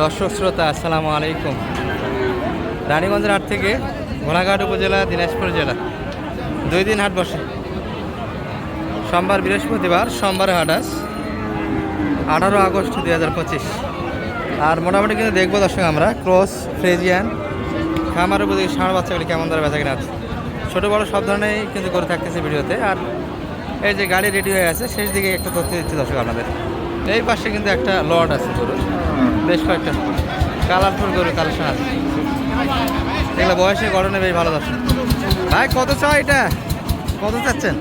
দর্শক শ্রোতা, আসসালামু আলাইকুম। রানীগঞ্জের হাট থেকে ঘোড়াঘাট উপজেলা, দিনাজপুর জেলা। দুই দিন হাট বসে। সোমবার বৃহস্পতিবার, সোমবারে হাট আস আঠারো আগস্ট দুই হাজার পঁচিশ। আর মোটামুটি কিন্তু দেখব দর্শক আমরা, ক্রস, ফ্রেজিয়ান, খামার উপযোগী ষাঁড় বাচ্চাগুলি কেমন ধরে বেচা কিনা আছে। ছোটো বড়ো সব ধরনেরই কিন্তু করে থাকতেছে ভিডিওতে। আর এই যে গাড়ি রেডি হয়ে আছে, শেষ দিকে একটু তথ্য দিচ্ছি দর্শক আপনাদের। এই পাশে কিন্তু একটা লট আছে। গরুর বেশ কয়েকটা। কালারফুল গরুর কালেকশন আছে এগুলো বয়সের গরমে বেশ ভালো দর্শক। ভাই কত চাও এটা? কত চাচ্ছেন?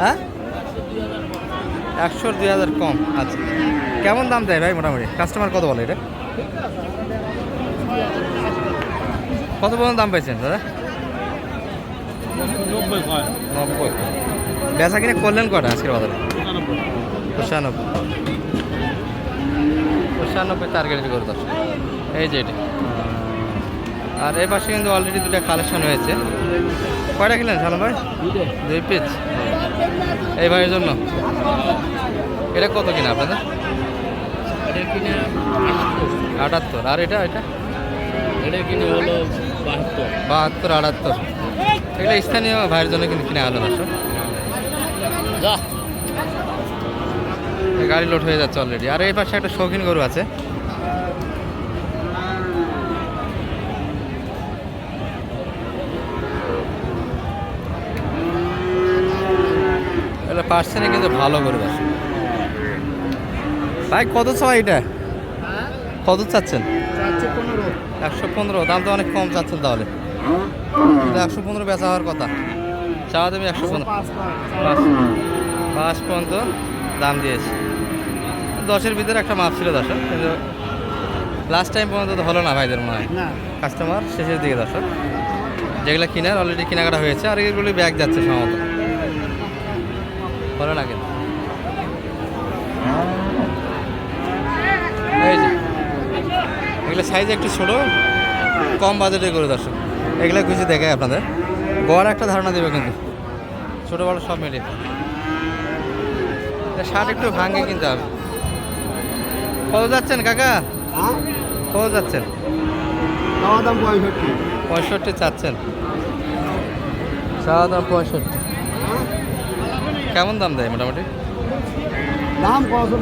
হ্যাঁ? একশোর দুই হাজার কম আচ্ছা। কেমন দাম দেয় ভাই মোটামুটি? কাস্টমার কত বলে এটা? কত পর্যন্ত দাম পাইছেন দাদা? নব্বই বেচা কিনে করলেন কটা আজকের বাজারে? পঁচানব্বই। পঁচানব্বই টার্গেট করে দশ এই যে এটি। আর এই পাশে কিন্তু অলরেডি দুটা কালেকশন হয়েছে। কয়টা কিনলেন সালাম ভাই? দুই পিস এই ভাইয়ের জন্য? এটা কত কিনা আপনাদের? আটাত্তর। আর এটা এটা? এটা কিনে হলো বাহাত্তর। বাহাত্তর আটাত্তর। এগুলো স্থানীয় ভাইয়ের জন্য কিন্তু কিনে আলো দর্শক। যা। গাড়ি লোড হয়ে যাচ্ছে অলরেডি আর এই পাশে একটা শৌখিন গরু আছে। এটা পার্সেন্টে কিন্তু ভালো গরু আছে। ভাই, কত চাই এটা? কত চাচ্ছেন? একশো পনেরো। দাম তো অনেক কম চাচ্ছেন তাহলে। একশো পনেরো বেচা হওয়ার কথা। চাওয়া দেবে একশো পনেরো। পাঁচ পর্যন্ত। দাম দিয়েছে। দশের ভিতরে একটা মাপ ছিল দর্শক কিন্তু লাস্ট টাইম পর্যন্ত তো হলো না ভাইদের মনে হয়। কাস্টমার শেষের দিকে দর্শক। যেগুলো কিনার অলরেডি কেনাকাটা হয়েছে আর এগুলি ব্যাগ যাচ্ছে সম্ভবত। ভালো লাগে এই যে এগুলো সাইজ একটু ছোটো কম বাজেটে করে দর্শক। এগুলো কিছু দেখায় আপনাদের। গড় একটা ধারণা দেবে কিন্তু। ছোটো বড়ো সব মিলিয়ে। শার্ট একটু ভাঙে কিনতে হবে কত যাচ্ছেন কাকা? কত যাচ্ছেন? দাম পঁয়ষট্টি। পঁয়ষট্টি চাচ্ছেন। চাওয়া দাম পঁয়ষট্টি। কেমন দাম দেয় মোটামুটি? দাম কত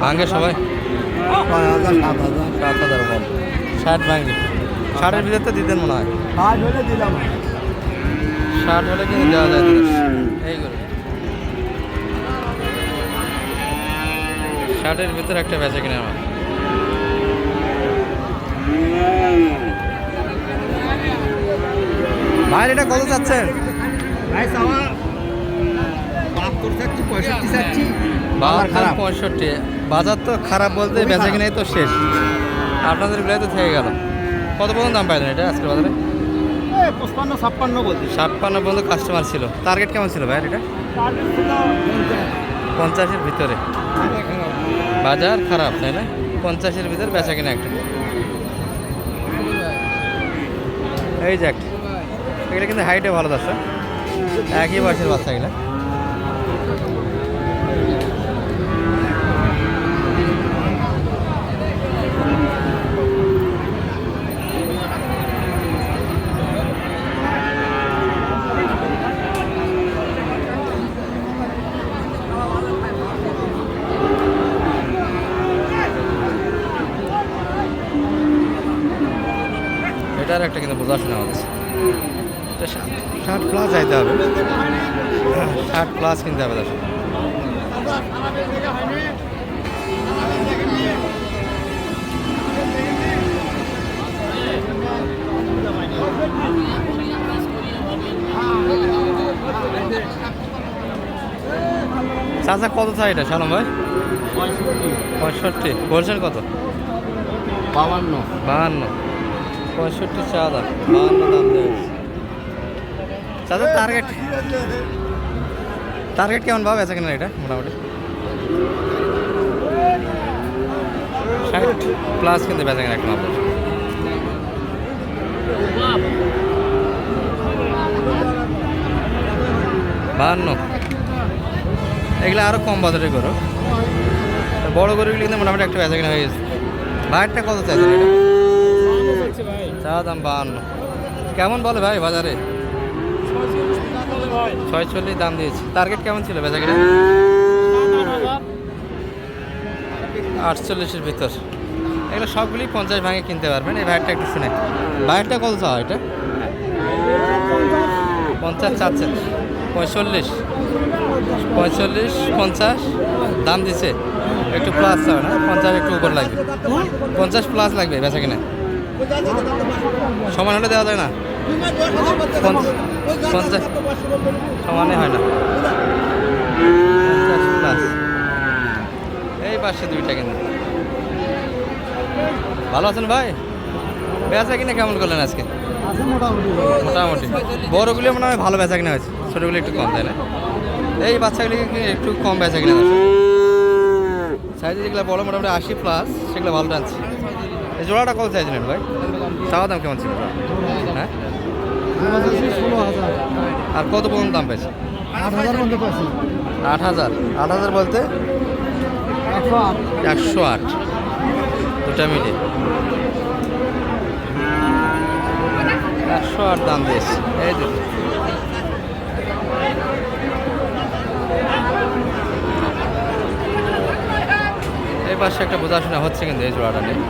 ভাঙে সবাই? ছয় হাজার সাত হাজার। সাত হাজার ষাট ভাঙে। ষাটের ভিতরে তো দিতেন মনে হয়। ষাট হলে দিলাম। ষাট হলে কিন্তু দেওয়া যায়। ষাটের ভিতরে একটা বেচা কিনে আমার। ভাইয়ের এটা কত চাচ্ছেন? ভাই পঁয়ষট্টি বাজার খারাপ। পঁয়ষট্টি। বাজার তো খারাপ বলতে বেচা। কিনাই তো শেষ। আপনাদের গুলাই তো থেকে গেল। কত পর্যন্ত দাম পাইলেন এটা আজকের বাজারে? পঁচপান্ন ছাপ্পান্ন বলছি। ছাপ্পান্ন পর্যন্ত কাস্টমার ছিল। টার্গেট কেমন ছিল ভাই এটা? পঞ্চাশের ভিতরে। বাজার খারাপ, তাই না? পঞ্চাশের ভিতরে বেচা কিনা একটা। এই যাক এগুলো কিন্তু হাইটে ভালো যাচ্ছে। একই বয়সের বাচ্চা এগুলো একটা হচ্ছে ষাট প্লাস যাইতে হবে। ষাট প্লাস কিনতে হবে দর্শক। চাচা কত চাই এটা সালাম ভাই? পঁয়ষট্টি। পঁয়ষট্টি। বলছেন কত? বাবান্ন বাহান্ন পঁয়ষট্টি চা দাম টার্গেট টার্গেট কেমন ভাবে আছে কিনা এটা মোটামুটি? প্লাস কিন্তু বেচা কিনা একটা মাপের বাহান্ন। এগুলো আরও কম বাজারে করো। বড় গরুগুলি কিন্তু মোটামুটি একটা বেচা কিনা হয়ে গেছে। ভাইয়েরটা কত চাইছেন এটা? চা দাম বাহান্ন কেমন বলে ভাই বাজারে? ছয়চল্লিশ দাম দিয়েছি। টার্গেট কেমন ছিল বেচা কিনা আটচল্লিশের ভিতর। এগুলো সবগুলি পঞ্চাশ ভাঙে কিনতে পারবেন। এই ভাইয়েরটা একটু শুনে। ভাইয়েরটা কত চাওয়া এটা? পঞ্চাশ চাচ্ছেন। পঁয়তাল্লিশ পঁয়তাল্লিশ পঞ্চাশ। দাম দিছে। একটু প্লাস চাও না? পঞ্চাশ একটু উপর লাগবে। পঞ্চাশ প্লাস লাগবে বেচা কিনা সমান হলে দেওয়া যায় না। সমানে হয় না। এই পাশে দুইটা কিন্তু ভালো আছেন ভাই? বেচা কিনা কেমন করলেন আজকে? মোটামুটি। বড়গুলো মনে হয় ভালো বেচা কিনা হয়েছে। ছোটোগুলো একটু কম, তাই না? এই বাচ্চাগুলি একটু কম বেচা কিনা সাইজে যেগুলো বড়, মোটামুটি আশি প্লাস সেগুলো ভালো টানছে। জোড়াটা কত চাইছিলেন ভাই? চাওয়া দাম কেমন ছিল? হ্যাঁ? আর কত পর্যন্ত দাম পেয়েছে? আট হাজার। আট হাজার বলতে? একশো আট। দুটা মিলে একশো আট দাম দিয়েছে। এই দুটো এই পাশে একটা বোঝাশোনা হচ্ছে কিন্তু এই জোড়াটা নিয়ে।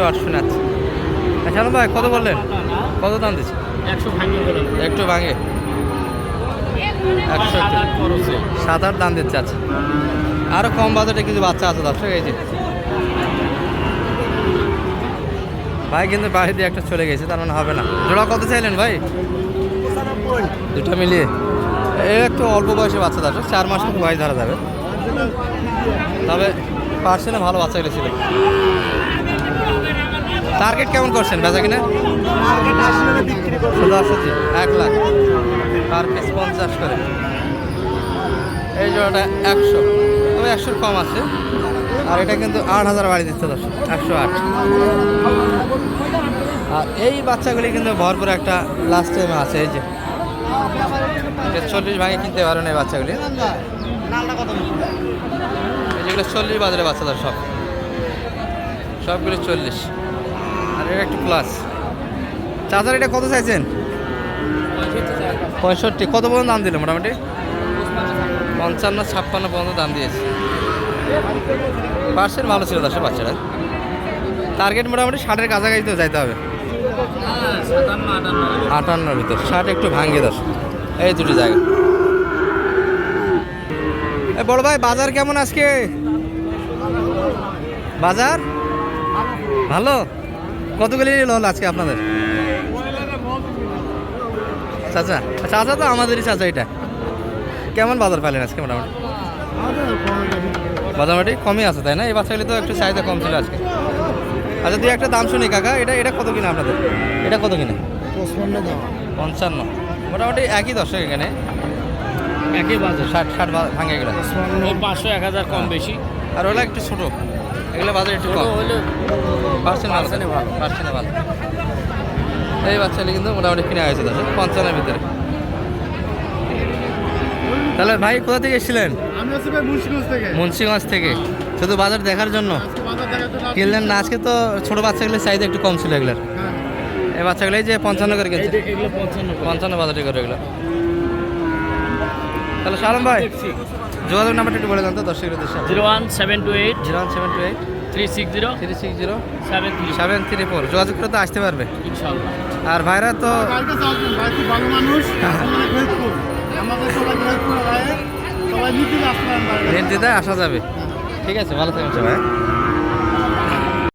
একশো আট শোনাচ্ছে আচ্ছা ভাই কত বললেন? কত দাম দিচ্ছে? একটু ভাঙে। একশো সাত আট দাম দিচ্ছে আচ্ছা। আরও কম বাজেটে কিছু বাচ্চা আছে দর্শক এই যে। ভাই কিন্তু বাড়ি দিয়ে একটা চলে গেছে তার মানে হবে না। জোড়া কত চাইলেন ভাই? দুটো মিলিয়ে। এই একটু অল্প বয়সে বাচ্চা দর্শক চার মাস মতো বয়স ধরা যাবে। তবে পার্সেন্টে ভালো বাচ্চাগুলো ছিল। টার্গেট কেমন করছেন? বেচা কিনা? এক লাখ। পার পিস পঞ্চাশ করে। এই জোড়াটা একশো। তবে একশোর কম আছে। আর এটা কিন্তু আট হাজার বাড়ি দিচ্ছে দশ একশো আট। আর এই বাচ্চাগুলি কিন্তু ভরপুর একটা লাস্ট টাইমে আছে এই যে। চল্লিশ ভাগে কিনতে পারেন এই বাচ্চাগুলি। এই যেগুলো চল্লিশ বাজারে বাচ্চাদের সব। সবগুলো চল্লিশ। আর এটা একটু প্লাস চাচার এটা কত চাইছেন? পঁয়ষট্টি। কত পর্যন্ত দাম দিল মোটামুটি? পঞ্চান্ন, ছাপ্পান্ন পর্যন্ত দাম দিয়েছে। পার্সেন্ট ভালো ছিল দশের বাচ্চারা। টার্গেট মোটামুটি ষাটের কাছাকাছি তো যাইতে হবে। আটান্নর ভিতর। ষাট একটু ভাঙ্গে দশ এই দুটি জায়গা। এ বড় ভাই, বাজার কেমন আজকে? বাজার? ভালো? কতগুলি হল আজকে আপনাদের? চাচা চাচা তো আমাদেরই চাচা এটা। কেমন বাজার পেলেন আজকে মোটামুটি? মোটামুটি কমই আছে তাই না এই বাচ্চাগুলি তো একটু চাহিদা কম ছিল আজকে আচ্ছা দুই একটা দাম শুনি কাকা এটা এটা কত কিনা আপনাদের এটা কত কিনা পঞ্চান্ন মোটামুটি একই দর্শক এখানে একই বাজার ষাট ষাট ভাঙে গেলে পাঁচশো এক হাজার কম বেশি আর ওগুলো একটু ছোটো এগুলো বাজার একটু কম। হলে পার্সেন্ট ভালো। পার্সেন্টে ভালো। এই বাচ্চাগুলি কিন্তু মোটামুটি কিনে হয়েছে দর্শক পঞ্চান্নের ভিতরে। তাহলে ভাই কোথা থেকে এসেছিলেন? মুন্সিগঞ্জ থেকে। শুধু বাজার দেখার জন্য? কিনলেন না আজকে তো ছোটো বাচ্চাগুলির চাহিদা একটু কম ছিল এগুলোর। হ্যাঁ। এই বাচ্চাগুলো এই যে পঞ্চান্ন করে এই কিনছে পঞ্চান্ন পঞ্চান্ন বাজারে করে এগুলো। তাহলে সালাম ভাই যোগাযোগ নাম্বারটা একটু বলে দেন তো দর্শকের উদ্দেশ্যে zero one seven two eight. Zero one seven two eight. Three six zero. Three six zero. Seven three seven three four. যোগাযোগ করে তো আসতে পারবে। ইনশাল্লাহ। আর ভাইরা তো ভালো মানুষ আমাদের সবাই আসা যাবে। ঠিক আছে ভালো থাকবেন সবাই।